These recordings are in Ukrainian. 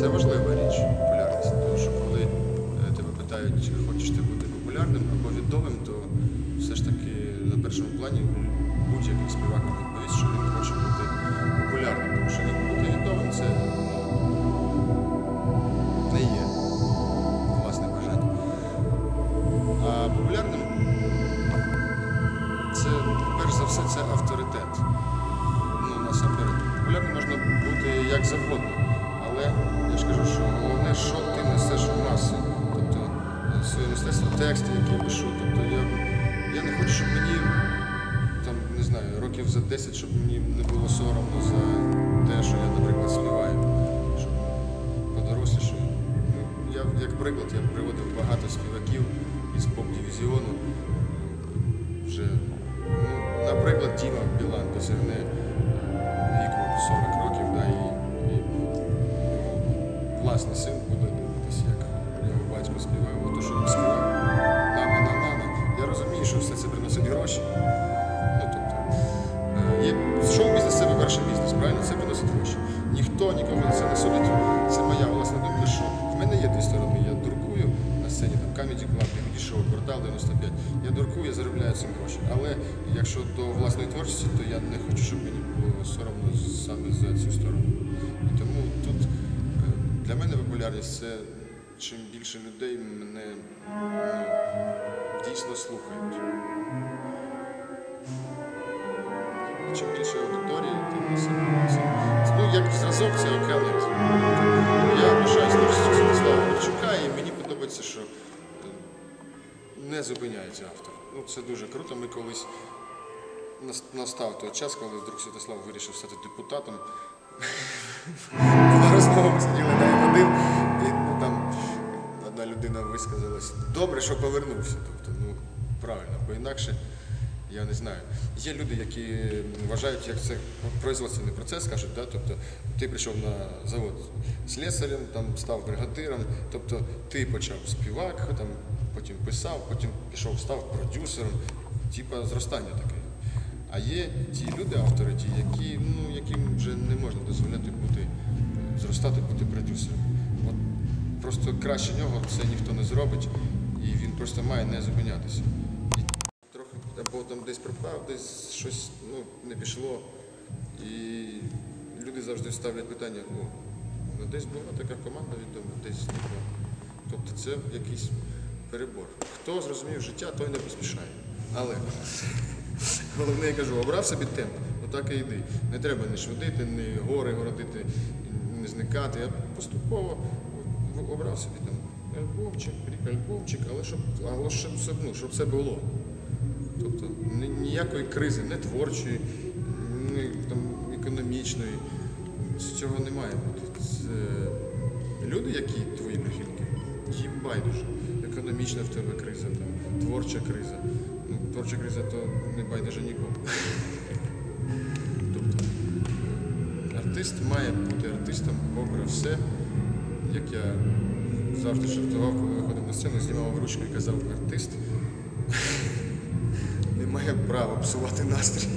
Це важлива річ, популярність. Тому що коли е, тебе питають, чи хочеш ти бути популярним або відомим, то все ж таки на першому плані будь-який співак відповість, що він хоче бути популярним. Тому що він бути відомим це приклад, я приводив багато співаків із поп-дивізіону. Вже, ну, наприклад, Діма Білан досягне якщо до власної творчості, то я не хочу, щоб мені було соромно саме за цю сторону. І тому тут е, для мене популярність це чим більше людей мене ну, дійсно слухають. Чим більше аудиторії, тим це, це, ну, як зразок це океанет. Я вважаю творчістю Святослава Марчука, і мені подобається, що е, не зупиняється автор. Ну, це дуже круто. Ми колись настав той час, коли вдруг Святослав вирішив стати депутатом. На розмову сиділи на М1, і ну, там одна людина висказалась. Добре, що повернувся. Тобто, ну, правильно, бо інакше. Я не знаю. Є люди, які вважають, як це производственний процес, кажуть, да? тобто ти прийшов на завод слесарем, там став бригадиром, тобто ти почав співак, там, потім писав, потім пішов, став продюсером, типа зростання таке. А є ті люди, автори, ті, які, ну, яким вже не можна дозволяти бути, зростати, бути продюсером. От просто краще нього це ніхто не зробить, і він просто має не зупинятися. І трохи або там десь пропав, десь щось ну, не пішло. І люди завжди ставлять питання, о, ну десь була така команда відома, десь не була. Тобто це якийсь перебор. Хто зрозумів життя, той не поспішає. Але головне, я кажу, обрав собі темп, отак і йди. Не треба не швидити, не гори городити, не зникати. Я поступово обрав собі там альбомчик, альбомчик, але щоб, але щоб, ну, щоб це було. Тобто ніякої кризи, не творчої, не там, економічної. Цього не має бути. Це люди, які твої прихильники, їм байдуже. Економічна в тебе криза, там, творча криза. Творча криза то не байдуже нікому. Тобто артист має бути артистом попри все, як я завжди жартував, коли виходив на сцену, знімав ручку і казав артист не має права псувати настрій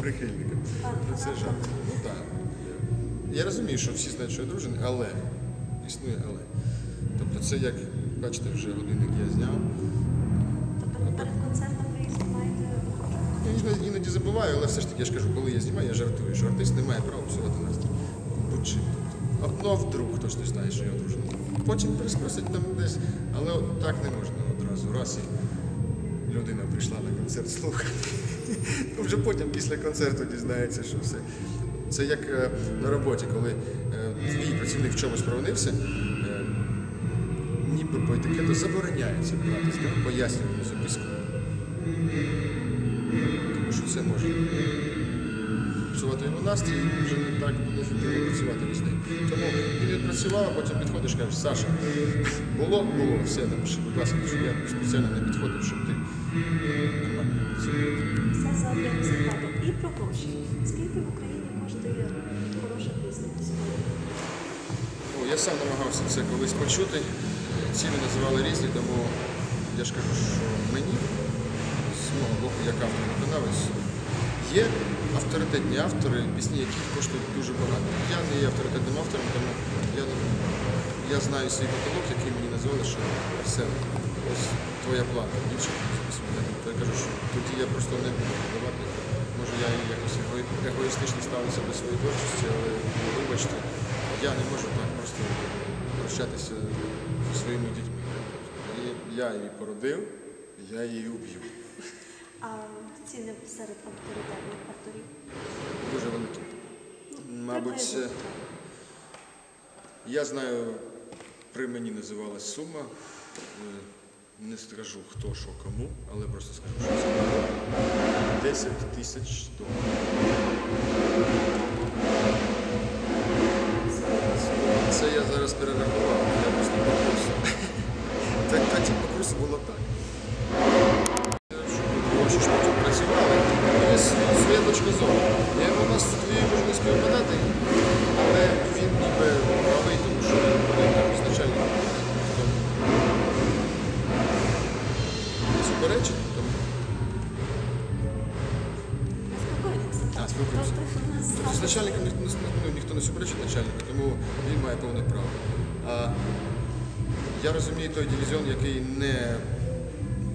прихильникам. Це жарт. Ну. Я, розумію, що всі знають, що я дружений, але існує але. Тобто це як, бачите, вже годинник я зняв. Іноді, забуваю, але все ж таки я ж кажу, коли я знімаю, я жартую, що артист не має права псувати настрій. Будь-чим. Ну, а вдруг хтось не знає, що я одружений. Потім переспросить там десь, але от так не можна одразу. Раз і людина прийшла на концерт слухати. Ну, Вже потім після концерту дізнається, що все. Це як е, на роботі, коли е, твій працівник в чомусь провинився, е, ніби по етикету забороняється брати пояснювальну записку. Тому що це може псувати його настрій, вже не так ефективно працювати з ним. Тому він відпрацював, а потім підходиш і кажеш, Саша, було, було, все, напиши, будь ласка, щоб я спеціально не підходив, щоб ти нормально працював. все за один зарплату і про гроші. Скільки в Україні коштує хороша сьогодні? Я сам намагався це колись почути. Ціни називали різні, тому я ж кажу, що мені з мого боку, як автор виконавець, є авторитетні автори, пісні, які коштують дуже багато. Я не є авторитетним автором, тому я я знаю свій потолок, який мені назвали, що все, ось твоя плата, більше я кажу, що тоді я просто не буду давати. Може я якось его- егоїстично ставлюся до своєї творчості, але ну, вибачте, я не можу так просто прощатися зі своїми дітьми. Я її породив, я її уб'ю. А ціни серед авторитетних авторів? Дуже великі. Мабуть, я знаю, при мені називалась сума. Е, Не скажу хто що кому, але просто скажу, що це 10 тисяч доларів. Це я зараз перерахував, я просто по курсу. Так, так по курсу було так. Зору. Я у нас дві можна співпадати, але він ніби правий, тому що він там ізначально суперечить, тому? А, спілкуємося. Тобто з начальником ні- ні- ну, ніхто не суперечить начальнику, тому він має повне право. А я розумію той дивізіон, який не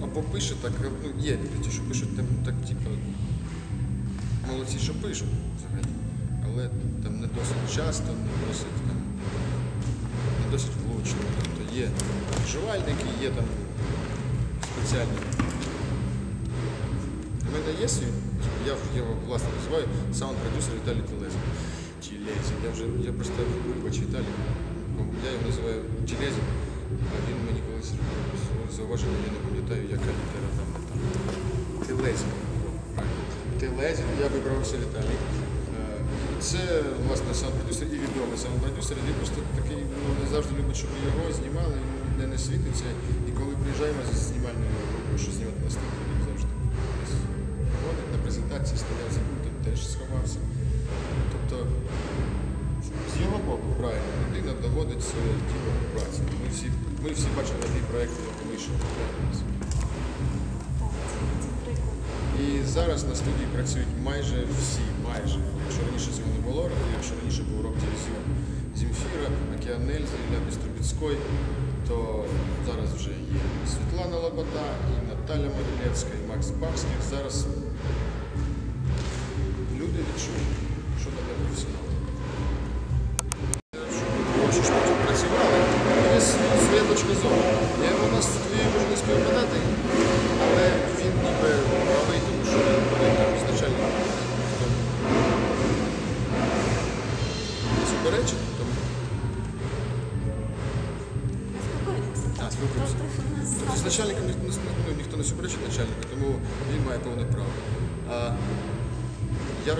або пише так, ну є люди, що пишуть там так, типу, молодці, що пишуть взагалі. Але там не досить часто, не досить там, не досить влучно. Тобто є вживальники, є там спеціальні у мене є свій, я його власне називаю саунд-продюсер Віталій Телезін. Тілезін. Я вже я просто вибач Віталій. Я його називаю Тілезін, він мені колись робив зауваження, я не пам'ятаю, яка літера там. там. Телезін, я вибрався Віталій. Е, Це власне саунд-продюсер і відомий саунд-продюсер. Він просто такий ну, не завжди любить, щоб його знімали, йому не, не світиться. І коли приїжджаємо зі знімальною групою, що знімати наступний, він завжди ходить на презентації, стояв за пультом, теж сховався. Тобто, з його боку, правильно, людина доводить своє діло праці. Ми всі, ми всі бачимо який проєкт вийшов. Зараз на студії працюють майже всі, майже. Якщо раніше цього не було, якщо раніше був рок дивізіон Зімфіра, Океанель, Ілля Біструбіцької, то зараз вже є Світлана Лобода, і Наталя Могилецька, і Макс Бабських. Зараз люди відчують,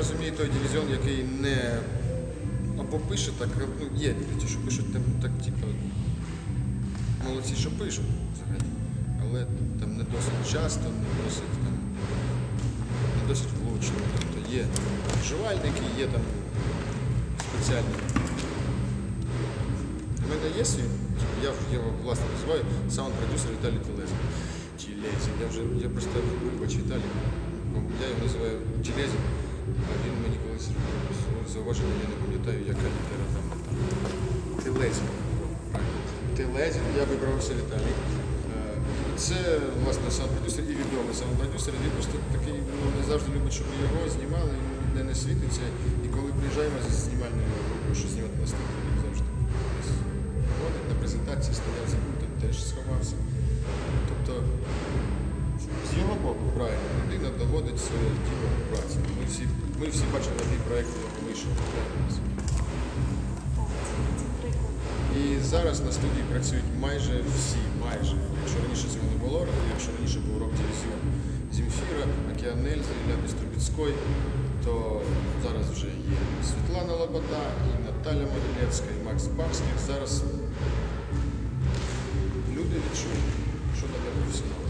розумію той дивізіон, який не або пише так, ну є ті, що пишуть там так, типу, молодці, що пишуть взагалі. Але там не досить часто, не досить там, не досить влучно. Тобто є вживальники, є там спеціальні у мене є свій, я його власне називаю саунд-продюсер Віталій Телезін. Тілезін. Я вже я просто вибач Віталій. Я його називаю Тілезін, він мені колись зауваження, я не пам'ятаю, яка літера там. Телезін. Телезін, я вибрався Віталій. Е, Це власне саунд-продюсер і відомий саунд-продюсер. Він просто такий ну, не завжди любить, щоб його знімали, йому не, не світиться. І коли приїжджаємо зі знімальною групою, що знімати наступний, він завжди ходить на презентації, стояв за пультом, теж сховався. Тобто, з його боку, правильно, людина доводить своє діло праці. Ми всі, ми всі бачимо який проєкт його вийшов. правильно. Так, це, це приклад. І зараз на студії працюють майже всі, майже. Якщо раніше цього не було, якщо раніше був рок дивізіон Земфіра, Океанель, Ілля Біструбіцької, то зараз вже є Світлана Лобода, і Наталя Могилецька, і Макс Бабських. Зараз люди відчують, що таке професіонал.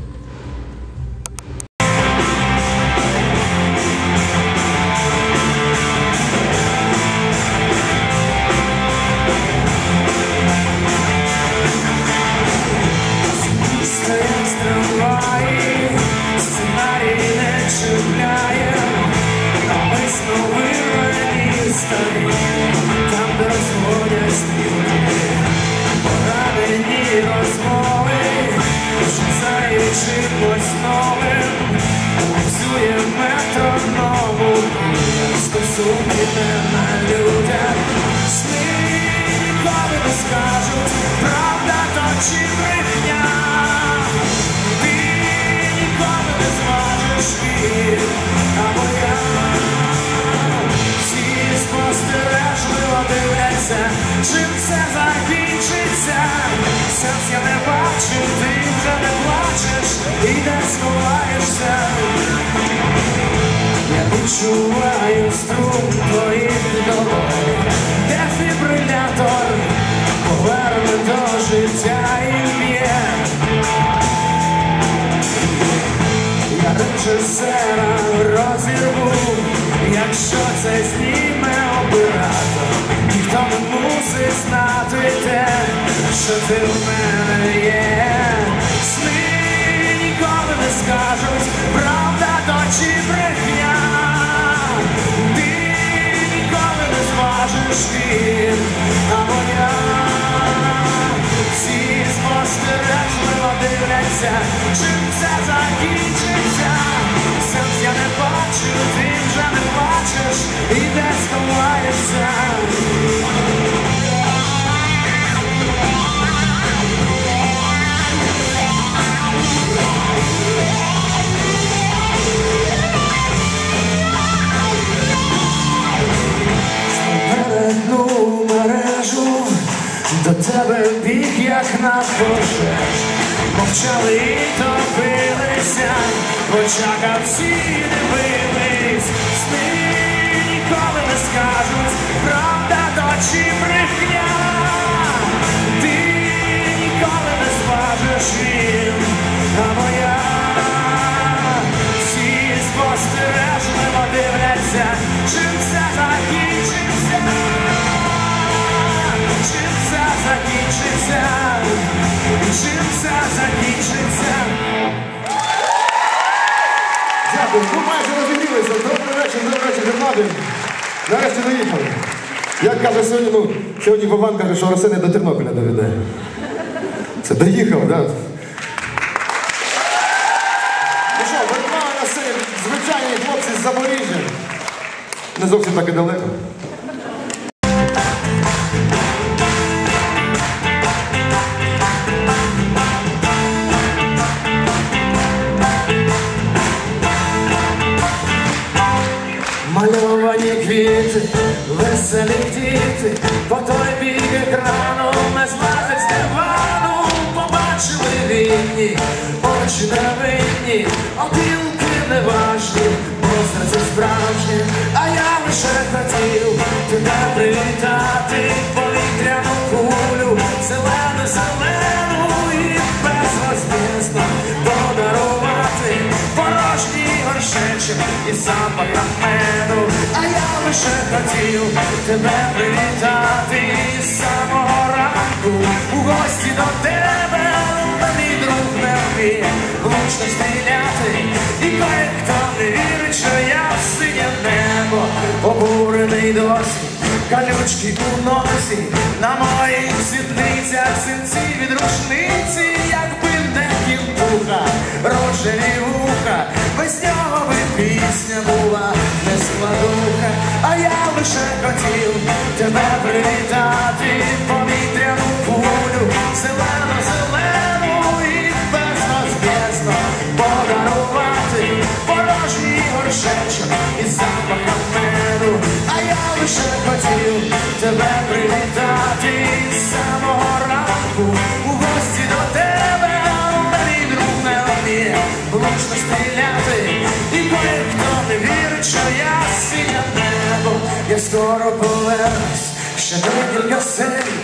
сумнівними людям ніколи не скажуть, правда то чи брехня? Ти ніколи не зможеш ти або я. Всі спостережливо дивляться, чим все закінчиться, Сенс я не бачу, ти вже не плачеш і не сховаєшся. Відчуваю струм твоїх долонь, дефібрилятор поверне до життя і б'є. Я режисера розірву, якщо це зніме оператор, ніхто не мусить знати те, що ти в мене є. Дивляться, чим це закінчиться. Сенс я не бачу, ти вже не бачиш і де сховаєшся. до тебе біг, як на пожеж. Мовчали і топилися, в очах всі дивились, сни ніколи не скажуть, правда то чи брехня. Ти ніколи не зважиш він, а моя. Всі спостережливо дивляться, чим це закінчиться, чим це закінчиться, чим це закінчиться. Дякую. Ну майже розумілися. Добрий вечір, добрий вечір, громади. Нарешті доїхали. Як каже сьогодні, ну, сьогодні Вован каже, що Арсений до Тернополя доведе. Це доїхав, так? Да? Ну що, нами на сцені звичайні хлопці з Запоріжжя. Не зовсім так і далеко. Діти, по той бік екрану не злазить з дивану, побачили вільні, очі невинні, опілки неважні, бо серце справжнє, а я лише хотів тебе привітати, повітряну кулю, зелену, зелену і безвозвісно подарувати порожній горшечок і я лише хотів тебе привітати з самого ранку. У гості до тебе, мені мій друг не вміє. Влучно стріляти, і коли хто не вірить, що я синє небо, обурений досі, калючки у носі, на моїх сідницях синці від рушниці, якби не кінтуха, рожеві вуха, без нього би пісня була не складуха, а я лише хотів тебе привітати, повітряну кулю, зелену, зелену і безвозбєзно подарувати порожній горшечок а я лише хотів тебе привітати. З самого ранку у гості до тебе, мій друг не вміє влучно стріляти, і кое-хто не вірить, що я синє небо, я скоро повернусь, ще декілька серій,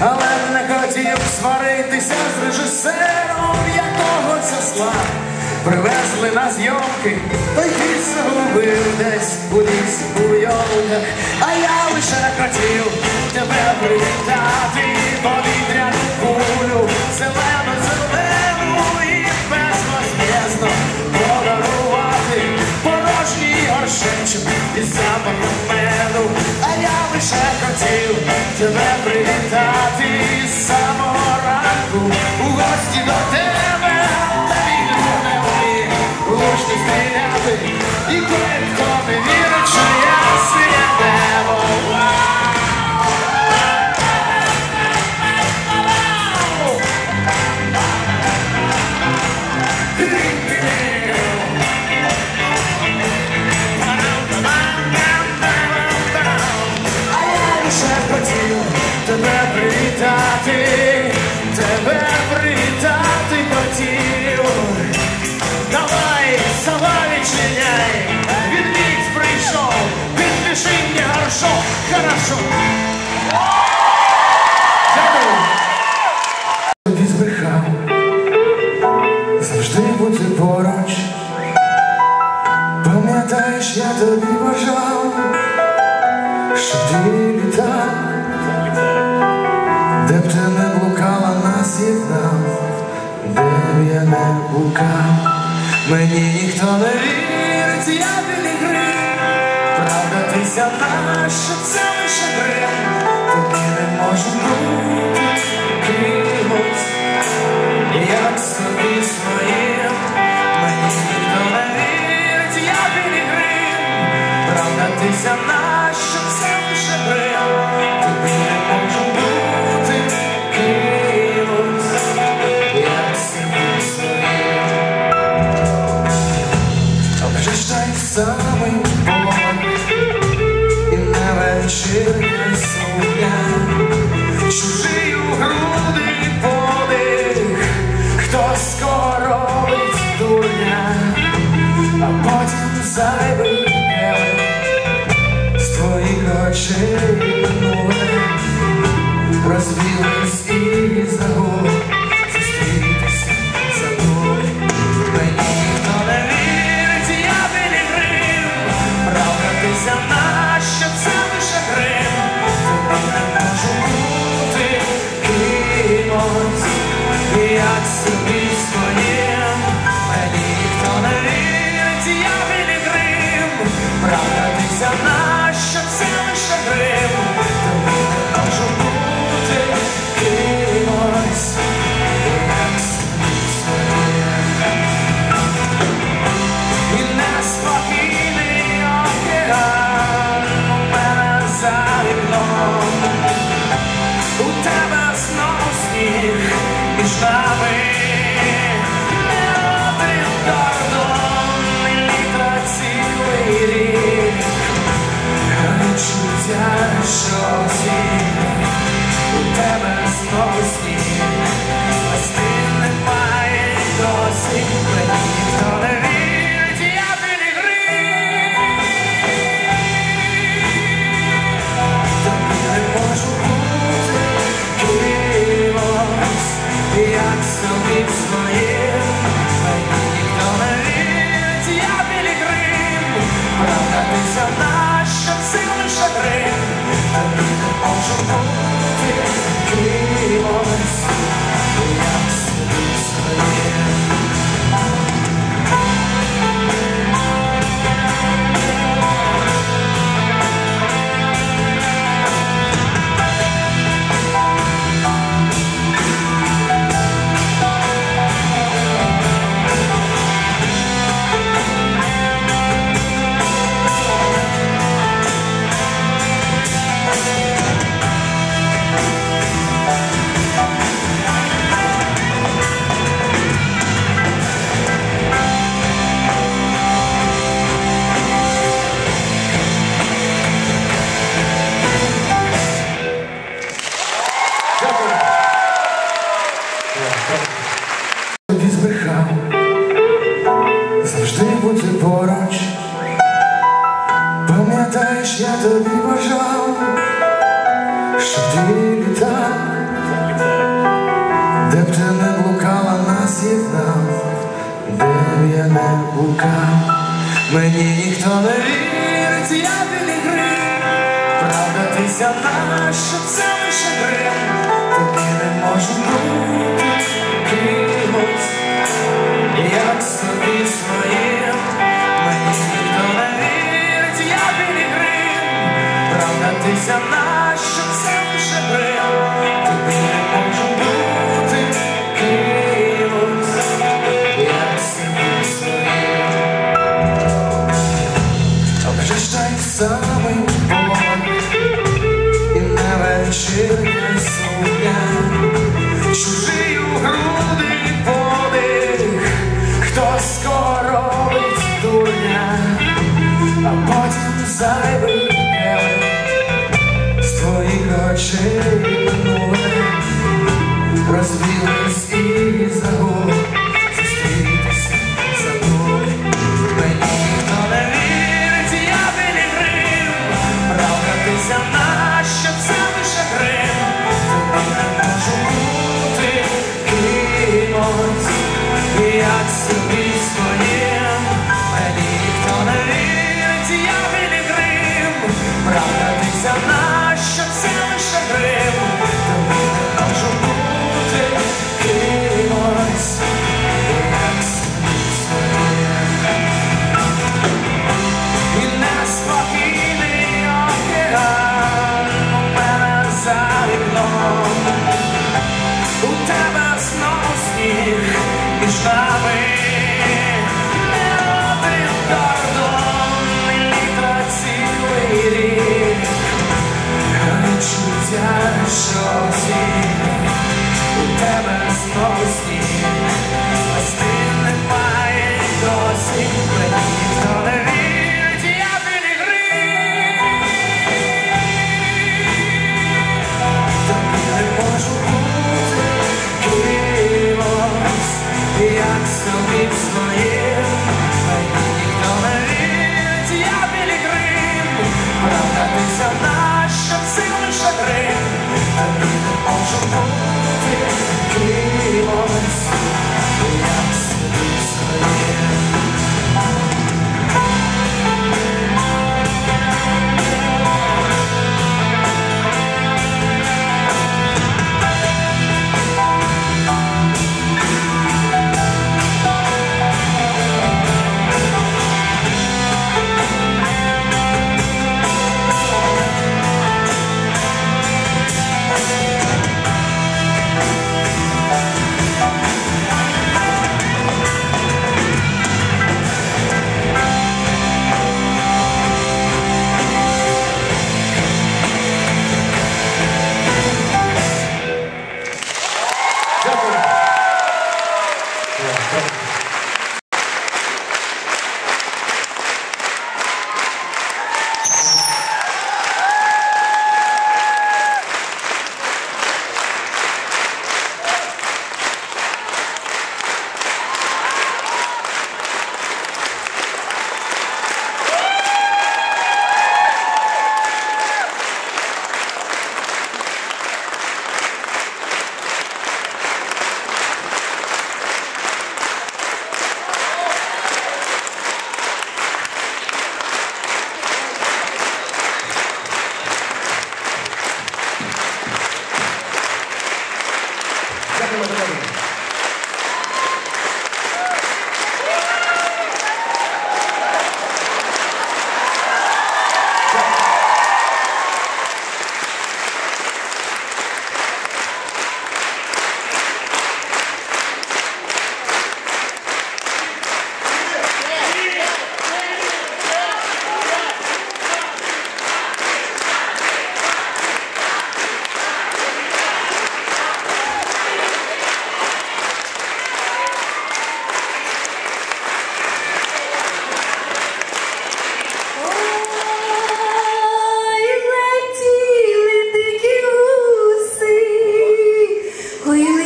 але не хотів сваритися з режисером, якого це слав. Привезли на зйомки, той кіт загубив десь у лісі у а я лише хотів тебе привітати, повітряну кулю, зелену, зелену і безвозв'язно подарувати порожній горшечок із запахом рука, мені ніхто не вірить, я білігри, правда, ти ся наша, це лише брем, тобі не можу бути кимось, як собі своїм, мені ніхто не вірить, я білігри, правда, ти ся наша. for skin. якою я не блукав, мені ніхто не вірить, я білігрим, правда ти взяла, що це лише грим, тобі не можу бути кимось, як собі своїм, мені ніхто не вірить, я білігрим, правда ти взяла.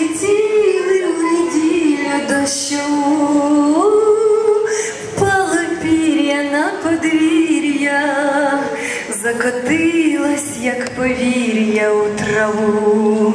прилетели в неделю дощу, пала пір'я на подвір'я, закотилась, як повір'я у траву.